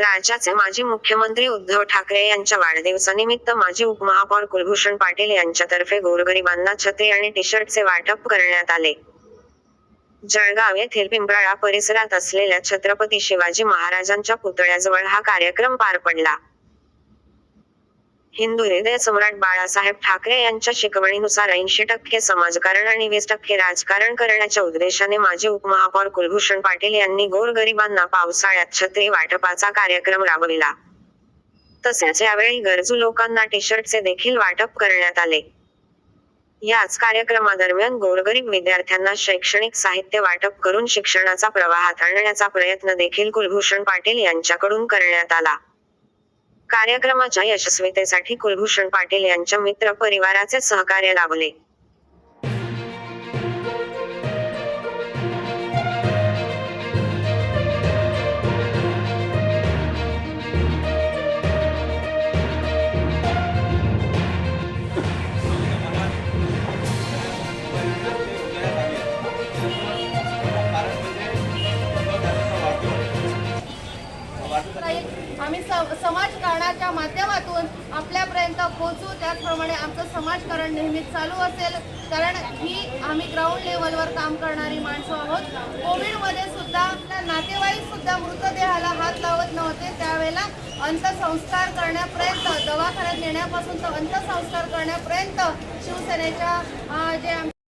राज्याचे माजी मुख्यमंत्री उद्धव ठाकरे यांच्या वाढदिवसानिमित्त माजी उपमहापौर कुलभूषण पाटील यांच्यातर्फे गोरगरिबांना छत्री आणि टी शर्टचे वाटप करण्यात आले. जळगाव येथील पिंपळा परिसरात असलेल्या छत्रपती शिवाजी महाराजांच्या पुतळ्याजवळ हा कार्यक्रम पार पडला. हिंदू हृदय सम्राट बाळासाहेब ठाकरे यांच्या शिकवणीनुसार ऐंशी टक्के समाजकारण आणि वीस टक्के राजकारण करण्याच्या उद्देशाने माजी उपमहापौर कुलभूषण पाटील यांनी गोरगरिबांना पावसाळ्यात छत्री वाटपाचा कार्यक्रम राबविला. तसेच यावेळी गरजू लोकांना टी शर्टचे देखील वाटप करण्यात आले. याच कार्यक्रमादरम्यान गोरगरीब विद्यार्थ्यांना शैक्षणिक साहित्य वाटप करून शिक्षणाचा प्रवाहात आणण्याचा प्रयत्न देखील कुलभूषण पाटील यांच्याकडून करण्यात आला. कार्यक्रमाच्या यशस्वीतेसाठी कुलभूषण पाटील यांच्या मित्र परिवाराचे सहकार्य लाभले. आम्ही स- समाजकारणाच्या माध्यमातून आपल्यापर्यंत पोहोचू. त्याचप्रमाणे आमचं समाजकारण नेहमीच चालू असेल. कारण ही आम्ही ग्राउंड लेवलवर काम करणारी माणसं आहोत. कोविडमध्ये सुद्धा आपल्या नातेवाईक सुद्धा मृतदेहाला हात लावत नव्हते. त्यावेळेला अंत्यसंस्कार करण्यापर्यंत दवाखान्यात नेण्यापासून तर अंत्यसंस्कार करण्यापर्यंत शिवसेनेच्या जे